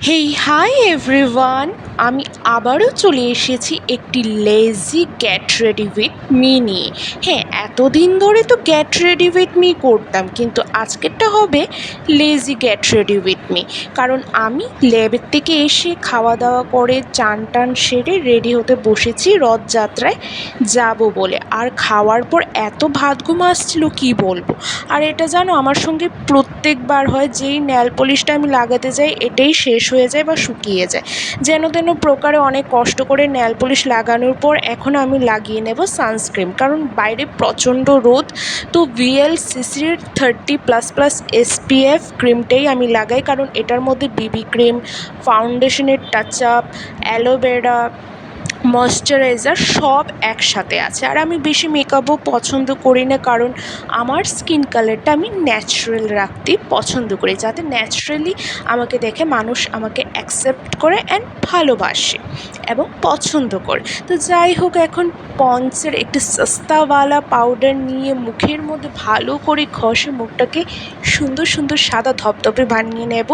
Hey, hi everyone. আমি আবারও চলে এসেছি একটি lazy get ready with me নিয়ে। হ্যাঁ এতদিন ধরে তো গেট রেডি উইথ মি করতাম, কিন্তু আজকেরটা হবে lazy get ready with me কারণ আমি ল্যাবের থেকে এসে খাওয়া দাওয়া করে চান টান সেরে রেডি হতে বসেছি রথযাত্রায় যাব বলে। আর খাওয়ার পর এত ভাত ঘুম আসছিল, কী বলব? আর এটা জানো, আমার সঙ্গে প্রত্যেকবার হয়, যেই নেল পলিশটা আমি লাগাতে যাই, এটাই শেষ হয়ে যায় বা শুকিয়ে যায়। যেন তেন প্রকারে অনেক কষ্ট করে নেল পলিশ লাগানোর পর এখন আমি লাগিয়ে নেব সানস্ক্রিন। কারণ বাইরে প্রচণ্ড রোদ, তো ভিএলসিসির থার্টি প্লাস প্লাস এসপিএফ ক্রিমটাই আমি লাগাই। কারণ এটার মধ্যে বিবি ক্রিম ফাউন্ডেশনের টাচ আপ অ্যালোভেরা ময়শ্চারাইজার সব একসাথে আছে। আর আমি বেশি মেকআপও পছন্দ করি না, কারণ আমার স্কিন কালারটা আমি ন্যাচারাল রাখতে পছন্দ করি। যাতে ন্যাচারালি আমাকে দেখে মানুষ আমাকে অ্যাকসেপ্ট করে অ্যান্ড ভালোবাসে এবং পছন্দ করে। তো যাই হোক, এখন পন্সের একটি সস্তাওয়ালা পাউডার নিয়ে মুখের মধ্যে ভালো করে ঘষে মুখটাকে সুন্দর সুন্দর সাদা ধপধপে বানিয়ে নেব।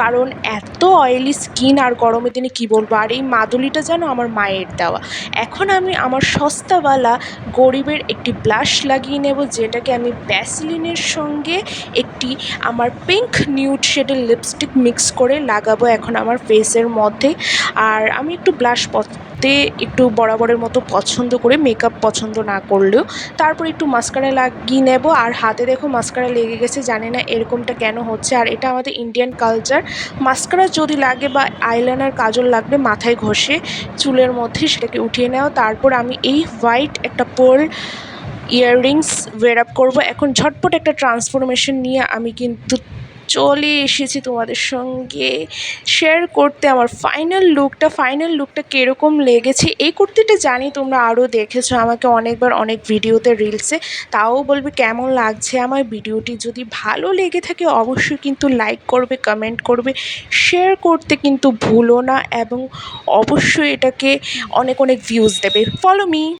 কারণ এত অয়েলি স্কিন আর গরমের দিনে কী বলব? আর এই মাদুলিটা যেন আমার মায়ের দেওয়া। এখন আমি আমার সস্তাওয়ালা গরিবের একটি ব্লাশ লাগিয়ে নেব, যেটাকে আমি ভ্যাসলিনের সঙ্গে একটি আমার পিঙ্ক নিউড শেডের লিপস্টিক মিক্স করে লাগাবো এখন আমার ফেসের মধ্যে। আর আমি একটু ব্লাশ পরতে একটু বরাবরের মতো পছন্দ করে মেকআপ পছন্দ না করলেও তারপর একটু মাস্কারা লাগিয়ে নেব। আর হাতে দেখো মাস্কারা লেগে গেছে, জানি না এরকমটা কেন হচ্ছে। আর এটা আমাদের ইন্ডিয়ান কালচার মাস্কারা যদি লাগে বা আইলাইনার কাজল লাগলে মাথায় ঘষে চুলের মধ্যে সেটাকে উঠিয়ে নেওয়া তারপর আমি এই হোয়াইট একটা পোল ইয়াররিংস ওয়ের আপ করব। এখন ঝটপট একটা ট্রান্সফরমেশন নিয়ে আমি কিন্তু চলে এসেছি তোমাদের সঙ্গে। শেয়ার করতে আমার ফাইনাল লুকটা ফাইনাল লুকটা কীরকম লেগেছে, এই কুর্তিটা জানি তোমরা আরও দেখেছ, আমাকে অনেকবার অনেক ভিডিওতে রিলসে তাও বলবে কেমন লাগছে আমার ভিডিওটি। যদি ভালো লেগে থাকে অবশ্যই কিন্তু লাইক করবে কমেন্ট করবে শেয়ার করতে কিন্তু ভুলো না এবং অবশ্যই এটাকে অনেক অনেক ভিউজ দেবে। Follow me